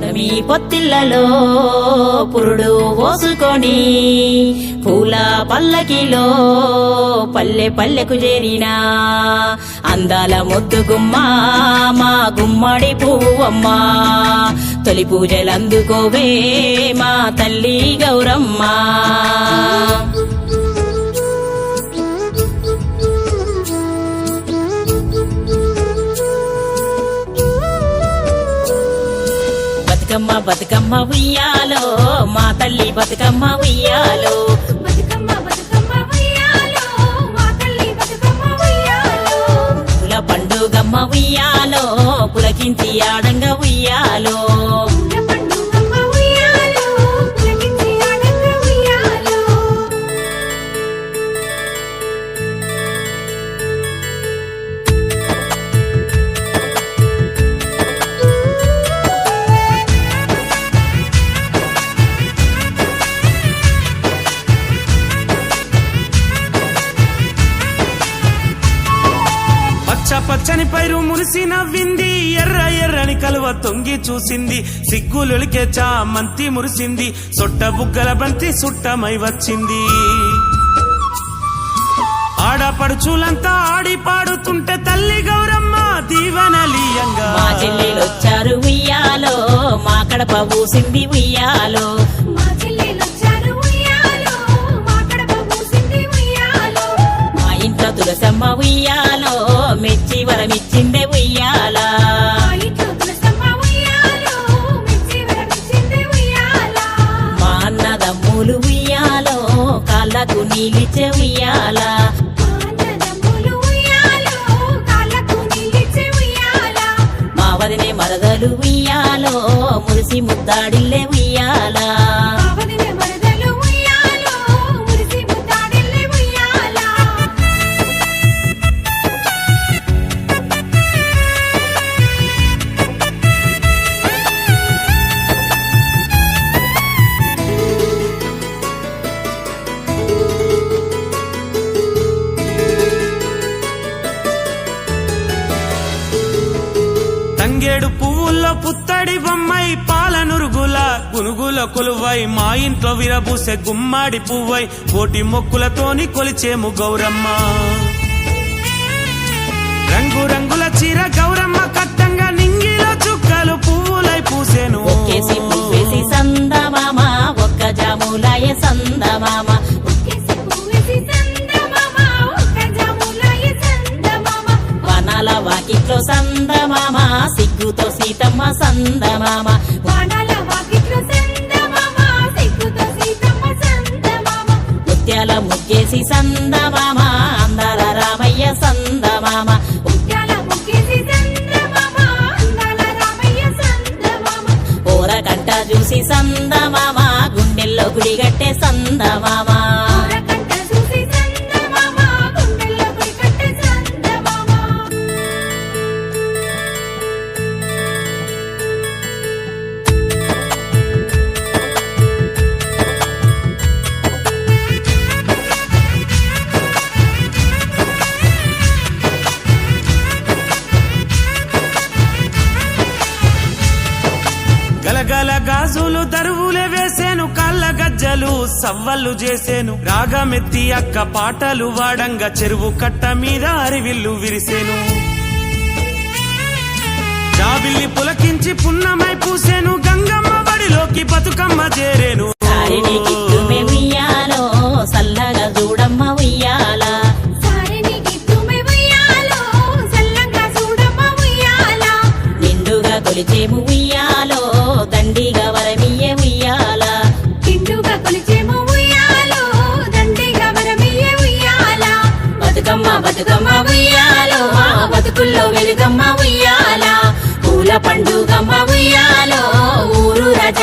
మీ పొత్తిళ్ళలో పురుడు పోసుకొని పూల పల్లకిలో పల్లె పల్లెకు చేరిన అందాల ముద్దు గుమ్మ మా గుమ్మడి పువ్వమ్మ. తొలి పూజలందుకోవే మా తల్లి గౌరమ్మ. బతుకమ్మ బతుకమ్మ ఉయ్యాలో. మా తల్లి బతుకమ్మ ఉయ్యాలో. పండుగమ్మ ఉయ్యాలో. పులకించి ఆడంగా పైరు మురిసి నవ్వింది ఎర్ర ఎర్రని కలువ తొంగి చూసింది. సిగ్గులొలికే చామంతి మురిసింది సొట్ట బుగ్గల బంతి సుట్టమై వచ్చింది. ఆడపడుచులంతా ఆడి పాడుతుంటే తల్లి గౌరమ్మ దీవెనలీయంగా. మా చెల్లెలొచ్చారు ఉయ్యాలో మా కడప ఊసింది మా ఉయ్యాలో. మా ఇంట్లో తులసమ్మ ఉయ్యాలో మెచ్చి వరమిచ్చిందే ఉయ్యాల. మా అన్నదమ్ములు ఉయ్యాలో కాళ్ళకు నీలిచ్చే ఉయ్యాల. మా అన్నదమ్ములు మా వదినే మరదలు ఉయ్యాలో మురిసి ముద్దాడిల్లే ఉయ్యాలా. తంగేడు పువ్వుల్లో పుత్తడి బొమ్మై పాలనురుగుల గునుగుల కొలువై మా ఇంట్లో విరబూసే గుమ్మాడి పువ్వై కోటి మొక్కులతోని కొలిచేము గౌరమ్మ. రంగు రంగుల చీర గౌరమ్మ కట్టంగా నింగిలో చుక్కలు పువ్వులై పూసేను. ఒక్కేసి పువ్వేసి సందమామ ఒక్క జాములాయ సందమామ. వనాల వాకిట్లో సందమామ సందమామ. ముత్యాల ముగ్గేసి సందమామ అందాల రామయ్య సందమామ. ఓర కంట చూసి సందమామ గుండెల్లో గుడిగట్టే సందమామ. గాజులు దరువులే వేసేను కళ్ళ గజ్జలు సవ్వళ్ళు చేసేను. రాగమెత్తి అక్క పాటలు వాడంగా చెరువు కట్ట మీద అరివిల్లు విరిసేను. జాబిల్లి పులకించి పున్నమై పూసేను గంగమ్మ బడిలోకి బతుకమ్మ చేరేను. సల్లగా చూడమ్మ ఉయ్యాల. సారిని గిట్టుమే ఉయ్యాలో సల్లంగా చూడమ్మ ఉయ్యాలా. నిండుగా కొలిచేము ఉయ్యాలో. దండిగా వరమియ్యే ఉయ్యాల. కిండుగా కొలిచేమో ఉయ్యాలో దండిగా వరమియ్యే ఉయ్యాలా. బతుకమ్మ బతుకమ్మ ఉయ్యాలో మా బతుకుల్లో వెలుగమ్మ ఉయ్యాల. పూల పండుగమ్మ ఉయ్యాలో ఊరు రజా